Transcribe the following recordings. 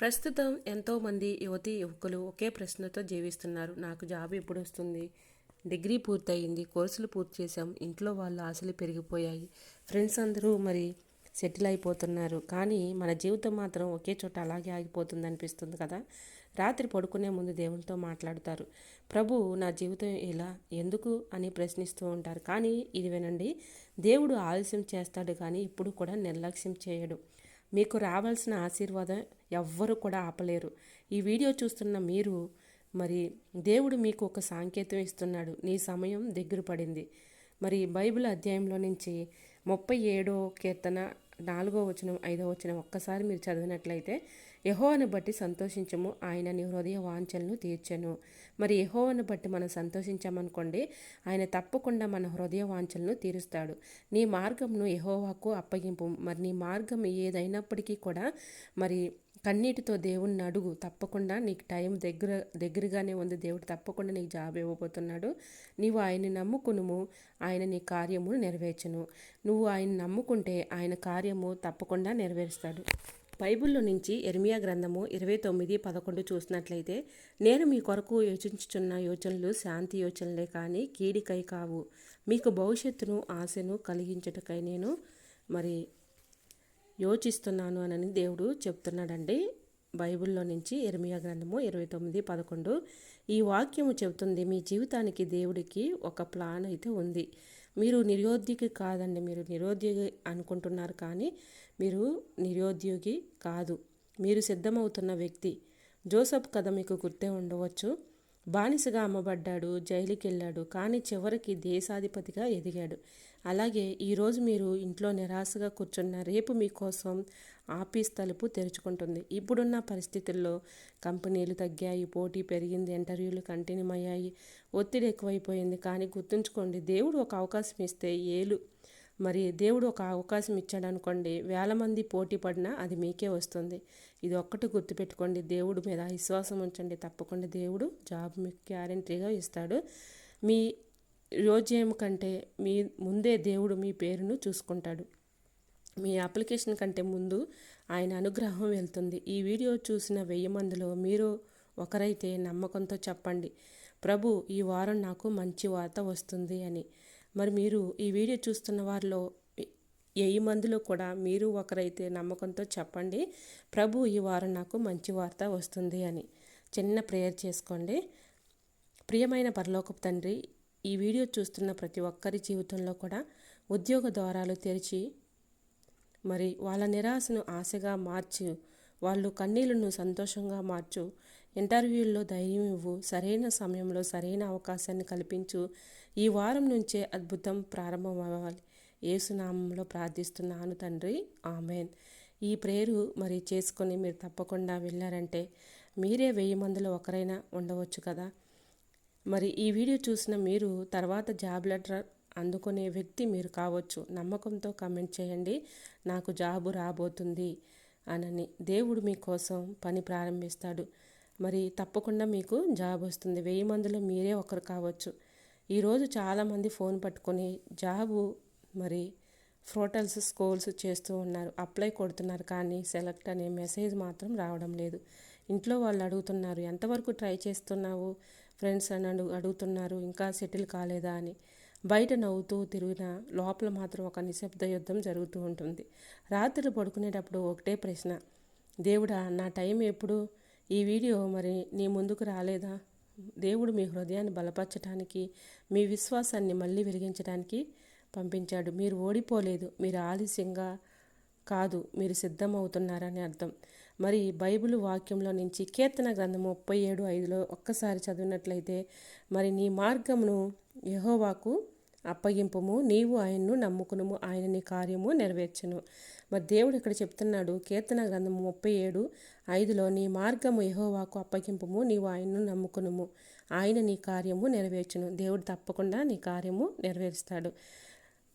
ప్రస్తుతం ఎంతోమంది యువతి యువకులు ఒకే ప్రశ్నతో జీవిస్తున్నారు. నాకు జాబ్ ఎప్పుడు వస్తుంది? డిగ్రీ పూర్తయింది. కోర్సులు పూర్తి చేశాం. ఇంట్లో వాళ్ళ ఆశలు పెరిగిపోయాయి. ఫ్రెండ్స్ అందరూ మరి సెటిల్ అయిపోతున్నారు. కానీ మన జీవితం మాత్రం ఒకే చోట అలాగే ఆగిపోతుంది అనిపిస్తుంది కదా? రాత్రి పడుకునే ముందు దేవునితో మాట్లాడతారు. ప్రభు నా జీవితం ఇలా ఎందుకు అని ప్రశ్నిస్తూ ఉంటారు. కానీ ఇది వినండి. దేవుడు ఆలస్యం చేస్తాడు కానీ ఇప్పుడు కూడా నిర్లక్ష్యం చేయడు. మీకు రావాల్సిన ఆశీర్వాదం ఎవ్వరు కూడా ఆపలేరు. ఈ వీడియో చూస్తున్న మీరు మరి దేవుడు మీకు ఒక సాంకేతం ఇస్తున్నాడు. నీ సమయం దగ్గర పడింది. మరి బైబిల్ అధ్యాయంలో నుంచి ముప్పై ఏడో కీర్తన నాలుగో వచనం ఐదో వచనం ఒక్కసారి మీరు చదివినట్లయితే యహోవను బట్టి సంతోషించము ఆయన నీ హృదయ వాంఛలను తీర్చను. మరి యహోవను బట్టి మనం సంతోషించామనుకోండి ఆయన తప్పకుండా మన హృదయ వాంఛలను తీరుస్తాడు. నీ మార్గంను యహోవాకు అప్పగింపు. మరి నీ మార్గం ఏదైనప్పటికీ కూడా మరి కన్నీటితో దేవుణ్ణి అడుగు తప్పకుండా నీకు టైం దగ్గర దగ్గరగానే ఉంది. దేవుడు తప్పకుండా నీకు జాబ్ ఇవ్వబోతున్నాడు. నీవు ఆయన్ని నమ్ముకునుము. ఆయన నీ కార్యము నెరవేర్చను. నువ్వు ఆయన నమ్ముకుంటే ఆయన కార్యము తప్పకుండా నెరవేరుస్తాడు. బైబిల్లో నుంచి ఎర్మియా గ్రంథము ఇరవై తొమ్మిది పదకొండు చూసినట్లయితే నేను మీ కొరకు యోచించుచున్న యోచనలు శాంతి యోచనలే కానీ కీడికై కావు. మీకు భవిష్యత్తును ఆశను కలిగించుటకై నేను మరి యోచిస్తున్నాను అని దేవుడు చెప్తున్నాడండి. బైబిల్లో నుంచి ఎర్మియా గ్రంథము ఇరవై తొమ్మిది పదకొండు ఈ వాక్యము చెబుతుంది మీ జీవితానికి దేవుడికి ఒక ప్లాన్ అయితే ఉంది. మీరు నిరుద్యోగి కాదండి మీరు నిరుద్యోగి అనుకుంటున్నారు కానీ మీరు నిరుద్యోగి కాదు. మీరు సిద్ధమవుతున్న వ్యక్తి. జోసఫ్ కథ మీకు గుర్తే ఉండవచ్చు. బానిసగా అమ్మబడ్డాడు జైలుకి వెళ్ళాడు కానీ చివరికి దేశాధిపతిగా ఎదిగాడు. అలాగే ఈరోజు మీరు ఇంట్లో నిరాశగా కూర్చున్న రేపు మీకోసం ఆఫీస్ తలుపు తెరుచుకుంటుంది. ఇప్పుడున్న పరిస్థితుల్లో కంపెనీలు తగ్గాయి పోటీ పెరిగింది ఇంటర్వ్యూలు కంటిన్యూ అయ్యాయి ఒత్తిడి ఎక్కువైపోయింది. కానీ గుర్తుంచుకోండి దేవుడు ఒక అవకాశం ఇస్తే ఏలు. మరి దేవుడు ఒక అవకాశం ఇచ్చాడు అనుకోండి వేల మంది పోటీ పడినా అది మీకే వస్తుంది. ఇది ఒక్కటి గుర్తుపెట్టుకోండి దేవుడు మీద విశ్వాసం ఉంచండి. తప్పకుండా దేవుడు జాబ్ మీకు గ్యారంటీగా ఇస్తాడు. మీ రోజేం కంటే మీ ముందే దేవుడు మీ పేరును చూసుకుంటాడు. మీ అప్లికేషన్ కంటే ముందు ఆయన అనుగ్రహం వెళ్తుంది. ఈ వీడియో చూసిన వెయ్యి మందిలో మీరు ఒకరైతే నమ్మకంతో చెప్పండి. ప్రభు ఈ వారం నాకు మంచి వార్త వస్తుంది అని. మరి మీరు ఈ వీడియో చూస్తున్న వారిలో వెయ్యి మందిలో కూడా మీరు ఒకరైతే నమ్మకంతో చెప్పండి. ప్రభు ఈ వారం నాకు మంచి వార్త వస్తుంది అని. చిన్న ప్రేయర్ చేసుకోండి. ప్రియమైన పరలోకపు తండ్రి ఈ వీడియో చూస్తున్న ప్రతి ఒక్కరి జీవితంలో కూడా ఉద్యోగ ద్వారాలు తెరిచి మరి వాళ్ళ నిరాశను ఆశగా మార్చు వాళ్ళు కన్నీళ్ళను సంతోషంగా మార్చు ఇంటర్వ్యూల్లో ధైర్యం ఇవ్వు సరైన సమయంలో సరైన అవకాశాన్ని కల్పించు. ఈ వారం నుంచే అద్భుతం ప్రారంభం అవ్వాలి ఏసునామంలో ప్రార్థిస్తున్నాను తండ్రి. ఆమెన్. ఈ ప్రేరు మరి చేసుకొని మీరు తప్పకుండా వెళ్ళారంటే మీరే వెయ్యి మందిలో ఒకరైనా ఉండవచ్చు కదా. మరి ఈ వీడియో చూసిన మీరు తర్వాత జాబ్ లెటర్ అందుకునే వ్యక్తి మీరు కావచ్చు. నమ్మకంతో కమెంట్ చేయండి. నాకు జాబు రాబోతుంది అనని దేవుడు మీకోసం పని ప్రారంభిస్తాడు. మరి తప్పకుండా మీకు జాబ్ వస్తుంది. వెయ్యి మందిలో మీరే ఒకరు కావచ్చు. ఈరోజు చాలామంది ఫోన్ పట్టుకొని జాబు మరి ఫ్రోటల్స్ స్కోల్స్ చేస్తూ ఉన్నారు. అప్లై కొడుతున్నారు కానీ సెలెక్ట్ అనే మెసేజ్ మాత్రం రావడం లేదు. ఇంట్లో వాళ్ళు అడుగుతున్నారు ఎంతవరకు ట్రై చేస్తున్నావు? ఫ్రెండ్స్ అని అడుగు అడుగుతున్నారు ఇంకా సెటిల్ కాలేదా అని. బయట నవ్వుతూ తిరిగిన లోపల మాత్రం ఒక నిశ్శబ్ద యుద్ధం జరుగుతూ ఉంటుంది. రాత్రి పడుకునేటప్పుడు ఒకటే ప్రశ్న. దేవుడా నా టైం ఎప్పుడు? ఈ వీడియో మరి నీ ముందుకు రాలేదా? దేవుడు మీ హృదయాన్ని బలపరచడానికి మీ విశ్వాసాన్ని మళ్ళీ వెలిగించడానికి పంపించాడు. మీరు ఓడిపోలేదు. మీరు ఆలస్యంగా కాదు. మీరు సిద్ధమవుతున్నారని అర్థం. మరి బైబిల్ వాక్యంలో నుంచి కీర్తన గ్రంథం ముప్పై ఏడు ఐదులో ఒక్కసారి చదివినట్లయితే మరి నీ మార్గమును యహోవాకు అప్పగింపుము నీవు ఆయన్ను నమ్ముకునుము ఆయన నీ కార్యము నెరవేర్చును. మరి దేవుడు ఇక్కడ చెప్తున్నాడు కీర్తన గ్రంథం ముప్పై ఏడు ఐదులో నీ మార్గము యహోవాకు అప్పగింపుము నీవు ఆయన్ను నమ్ముకునుము ఆయన నీ కార్యము నెరవేర్చును. దేవుడు తప్పకుండా నీ కార్యము నెరవేరుస్తాడు.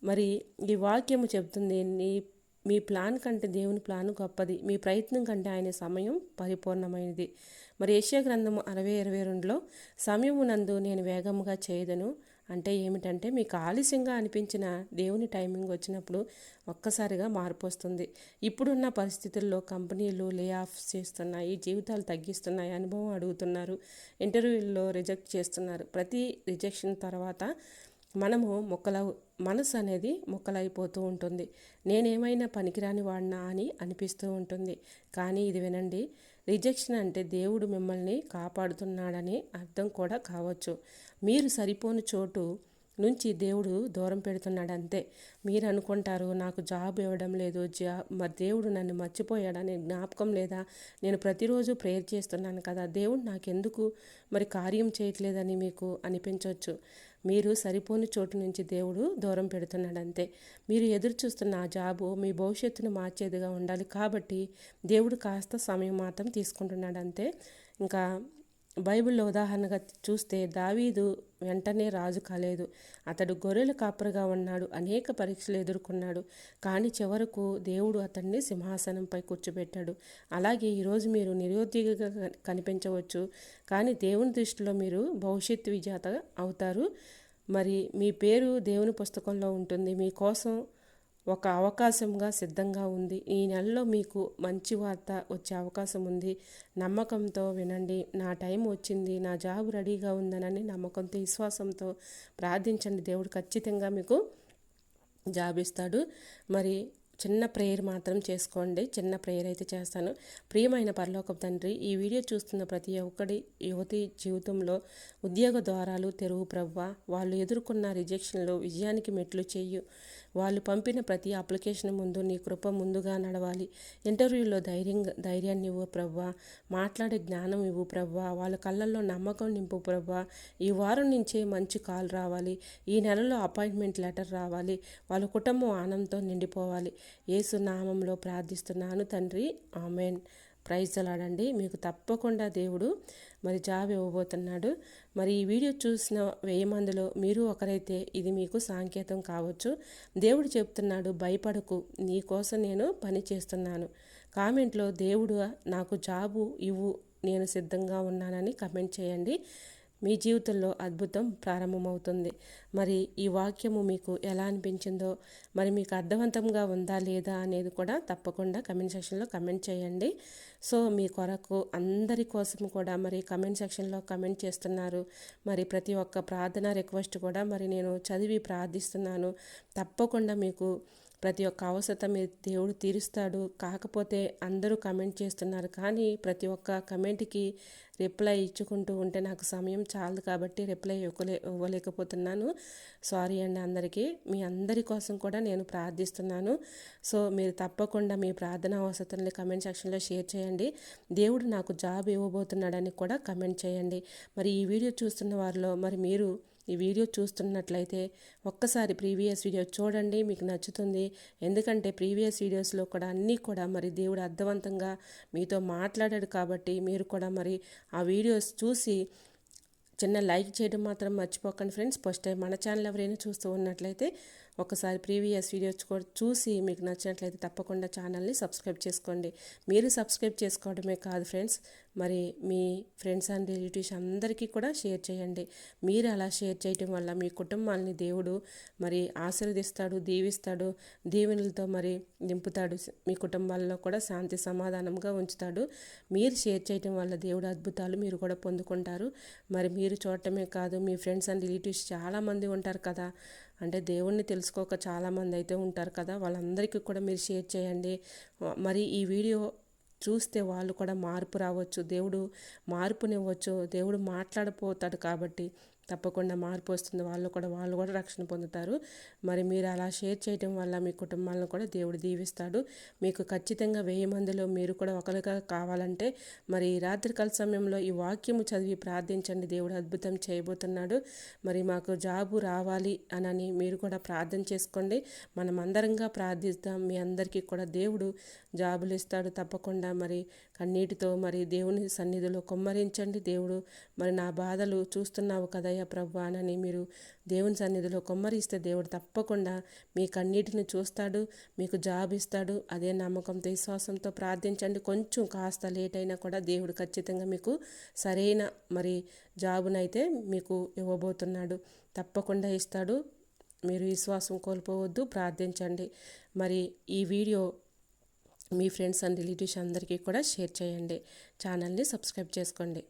మరి ఈ వాక్యము చెప్తుంది నీ మీ ప్లాన్ కంటే దేవుని ప్లాన్ గొప్పది. మీ ప్రయత్నం కంటే ఆయన సమయం పరిపూర్ణమైనది. మరి ఏషియా గ్రంథము అరవై ఇరవై రెండులో సమయమునందు నేను వేగముగా చేయదను అంటే ఏమిటంటే మీకు ఆలస్యంగా అనిపించిన దేవుని టైమింగ్ వచ్చినప్పుడు ఒక్కసారిగా మార్పు వస్తుంది. ఇప్పుడున్న పరిస్థితుల్లో కంపెనీలు లే ఆఫ్ చేస్తున్నాయి జీవితాలు తగ్గిస్తున్నాయి అనుభవం అడుగుతున్నారు ఇంటర్వ్యూల్లో రిజెక్ట్ చేస్తున్నారు. ప్రతి రిజెక్షన్ తర్వాత మనము మొక్కల మనసు అనేది మొక్కలైపోతూ ఉంటుంది. నేనేమైనా పనికిరాని వాడినా అని అనిపిస్తూ ఉంటుంది. కానీ ఇది వినండి రిజెక్షన్ అంటే దేవుడు మిమ్మల్ని కాపాడుతున్నాడని అర్థం కూడా కావచ్చు. మీరు సరిపోని చోటు నుంచి దేవుడు దూరం పెడుతున్నాడు అంతే మీరు అనుకుంటారు నాకు జాబ్ ఇవ్వడం లేదు జా మరి దేవుడు నన్ను మర్చిపోయాడని జ్ఞాపకం లేదా? నేను ప్రతిరోజు ప్రేయర్ చేస్తున్నాను కదా దేవుడు నాకెందుకు మరి కార్యం చేయట్లేదని మీకు అనిపించవచ్చు మీరు సరిపోని చోటు నుంచి దేవుడు దూరం పెడుతున్నాడు అంతే మీరు ఎదురు చూస్తున్న ఆ జాబు మీ భవిష్యత్తును మార్చేదిగా ఉండాలి. కాబట్టి దేవుడు కాస్త సమయం మాత్రం తీసుకుంటున్నాడు అంతే ఇంకా బైబిల్లో ఉదాహరణగా చూస్తే దావీదు వెంటనే రాజు కాలేదు. అతడు గొర్రెల కాపరిగా ఉన్నాడు అనేక పరీక్షలు ఎదుర్కొన్నాడు. కానీ చివరకు దేవుడు అతన్ని సింహాసనంపై కూర్చోబెట్టాడు. అలాగే ఈరోజు మీరు నిరుద్యోగిగా కనిపించవచ్చు. కానీ దేవుని దృష్టిలో మీరు భవిష్యత్తు విజేత అవుతారు. మరి మీ పేరు దేవుని పుస్తకంలో ఉంటుంది. మీకోసం ఒక అవకాశంగా సిద్ధంగా ఉంది. ఈ నెలలో మీకు మంచి వార్త వచ్చే అవకాశం ఉంది. నమ్మకంతో వినండి. నా టైం వచ్చింది. నా జాబ్ రెడీగా ఉందనని నమ్మకంతో విశ్వాసంతో ప్రార్థించండి. దేవుడు ఖచ్చితంగా మీకు జాబ్ ఇస్తాడు మరి చిన్న ప్రేయర్ మాత్రం చేసుకోండి. చిన్న ప్రేయర్ అయితే చేస్తాను. ప్రియమైన పరలోక తండ్రి ఈ వీడియో చూస్తున్న ప్రతి ఒక్కడి యువతి జీవితంలో ఉద్యోగ ద్వారాలు తెరువు ప్రవ్వ. వాళ్ళు ఎదుర్కొన్న రిజెక్షన్లో విజయానికి మెట్లు చేయు. వాళ్ళు పంపిన ప్రతి అప్లికేషన్ ముందు నీ కృప ముందుగా నడవాలి. ఇంటర్వ్యూలో ధైర్యం ధైర్యాన్ని ఇవ్వు ప్రవ్వా. మాట్లాడే జ్ఞానం ఇవ్వు ప్రవ్వా. వాళ్ళ కళ్ళల్లో నమ్మకం నింపు ప్రవ్వా. ఈ వారం నుంచే మంచి కాల్ రావాలి. ఈ నెలలో అపాయింట్మెంట్ లెటర్ రావాలి. వాళ్ళ కుటుంబం ఆనందంతో నిండిపోవాలి. ఏసు నామంలో ప్రార్థిస్తున్నాను తండ్రి. ఆమెన్. ప్రైజ్ అలాడండి మీకు తప్పకుండా దేవుడు మరి జాబ్ ఇవ్వబోతున్నాడు. మరి ఈ వీడియో చూసిన వెయ్యి మందిలో మీరు ఒకరైతే ఇది మీకు సాంకేతం కావచ్చు. దేవుడు చెప్తున్నాడు భయపడకు. నీ కోసం నేను పని చేస్తున్నాను. కామెంట్లో దేవుడు నాకు జాబు ఇవ్వు. నేను సిద్ధంగా ఉన్నానని కమెంట్ చేయండి. మీ జీవితంలో అద్భుతం ప్రారంభమవుతుంది. మరి ఈ వాక్యము మీకు ఎలా అనిపించిందో మరి మీకు అర్థవంతంగా ఉందా లేదా అనేది కూడా తప్పకుండా కమెంట్ సెక్షన్లో కమెంట్ చేయండి. సో మీ కొరకు అందరి కోసం కూడా మరి కమెంట్ సెక్షన్లో కమెంట్ చేస్తున్నారు. మరి ప్రతి ఒక్క ప్రార్థన రిక్వెస్ట్ కూడా మరి నేను చదివి ప్రార్థిస్తున్నాను. తప్పకుండా మీకు ప్రతి ఒక్క అవసరత మీరు దేవుడు తీరుస్తాడు. కాకపోతే అందరూ కమెంట్ చేస్తున్నారు. కానీ ప్రతి ఒక్క కమెంట్కి రిప్లై ఇచ్చుకుంటూ ఉంటే నాకు సమయం చాలదు కాబట్టి రిప్లై ఇవ్వలే ఇవ్వలేకపోతున్నాను. సారీ అండి అందరికీ. మీ అందరి కోసం కూడా నేను ప్రార్థిస్తున్నాను. సో మీరు తప్పకుండా మీ ప్రార్థన అవసరాన్ని కమెంట్ సెక్షన్లో షేర్ చేయండి. దేవుడు నాకు జాబ్ ఇవ్వబోతున్నాడని కూడా కమెంట్ చేయండి. మరి ఈ వీడియో చూస్తున్న వారిలో మరి మీరు ఈ వీడియో చూస్తున్నట్లయితే ఒక్కసారి ప్రీవియస్ వీడియో చూడండి మీకు నచ్చుతుంది. ఎందుకంటే ప్రీవియస్ వీడియోస్లో కూడా అన్నీ కూడా మరి దేవుడు అర్థవంతంగా మీతో మాట్లాడాడు కాబట్టి మీరు కూడా మరి ఆ వీడియోస్ చూసి చిన్న లైక్ చేయడం మాత్రం మర్చిపోకండి. ఫ్రెండ్స్ ఫస్ట్ టైం మన ఛానల్ ఎవరైనా చూస్తూ ఉన్నట్లయితే ఒకసారి ప్రీవియస్ వీడియోస్ కూడా చూసి మీకు నచ్చినట్లయితే తప్పకుండా ఛానల్ని సబ్స్క్రైబ్ చేసుకోండి. మీరు సబ్స్క్రైబ్ చేసుకోవడమే కాదు ఫ్రెండ్స్ మరి మీ ఫ్రెండ్స్ అండ్ రిలేటివ్స్ అందరికీ కూడా షేర్ చేయండి. మీరు అలా షేర్ చేయటం వల్ల మీ కుటుంబాలని దేవుడు మరి ఆశీర్వదిస్తాడు దీవిస్తాడు దీవెనలతో మరి నింపుతాడు మీ కుటుంబాల్లో కూడా శాంతి సమాధానంగా ఉంచుతాడు. మీరు షేర్ చేయటం వల్ల దేవుడు అద్భుతాలు మీరు కూడా పొందుకుంటారు. మరి మీరు చూడటమే కాదు మీ ఫ్రెండ్స్ అండ్ రిలేటివ్స్ చాలామంది ఉంటారు కదా అంటే దేవుణ్ణి తెలుసుకోక చాలామంది అయితే ఉంటారు కదా వాళ్ళందరికీ కూడా మీరు షేర్ చేయండి. మరి ఈ వీడియో చూస్తే వాళ్ళు కూడా మార్పు రావచ్చు దేవుడు మార్పునివ్వచ్చు దేవుడు మాట్లాడిపోతాడు కాబట్టి తప్పకుండా మార్పు వస్తుంది. వాళ్ళు కూడా వాళ్ళు కూడా రక్షణ పొందుతారు. మరి మీరు అలా షేర్ చేయడం వల్ల మీ కుటుంబాలను కూడా దేవుడు దీవిస్తాడు. మీకు ఖచ్చితంగా వెయ్యి మందిలో మీరు కూడా ఒకరిగా కావాలంటే మరి రాత్రికాల సమయంలో ఈ వాక్యము చదివి ప్రార్థించండి. దేవుడు అద్భుతం చేయబోతున్నాడు. మరి మాకు జాబు రావాలి అనని మీరు కూడా ప్రార్థన చేసుకోండి. మనం అందరంగా ప్రార్థిస్తాం. మీ అందరికీ కూడా దేవుడు జాబులు ఇస్తాడు. తప్పకుండా మరి కన్నీటితో మరి దేవుని సన్నిధిలో కుమ్మరించండి. దేవుడు మరి నా బాధలు చూస్తున్నావు కదా ఏసయ్య ప్రభానని మీరు దేవుని సన్నిధిలో కొమ్మరిస్తే దేవుడు తప్పకుండా మీ కన్నీటిని చూస్తాడు మీకు జాబ్ ఇస్తాడు అదే నమ్మకంతో విశ్వాసంతో ప్రార్థించండి. కొంచెం కాస్త లేట్ అయినా కూడా దేవుడు ఖచ్చితంగా మీకు సరైన మరి జాబునైతే మీకు ఇవ్వబోతున్నాడు. తప్పకుండా ఇస్తాడు. మీరు విశ్వాసం కోల్పోవద్దు. ప్రార్థించండి. మరి ఈ వీడియో మీ ఫ్రెండ్స్ అండ్ రిలేటివ్స్ అందరికీ కూడా షేర్ చేయండి. ఛానల్ని సబ్స్క్రైబ్ చేసుకోండి.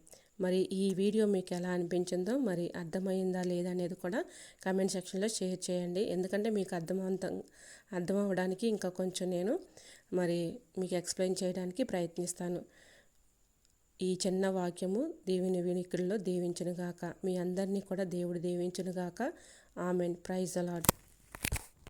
మరి ఈ వీడియో మీకు ఎలా అనిపించిందో మరి అర్థమైందా లేదా అనేది కూడా కమెంట్ సెక్షన్లో షేర్ చేయండి. ఎందుకంటే మీకు అర్థమవుతాం అర్థం అవ్వడానికి ఇంకా కొంచెం నేను మరి మీకు ఎక్స్ప్లెయిన్ చేయడానికి ప్రయత్నిస్తాను. ఈ చిన్న వాక్యము దేవుని వినికిడిలో దీవించునుగాక. మీ అందరినీ కూడా దేవుడు దీవించునుగాక. ఆమెన్ ప్రైజ్ అలాడ్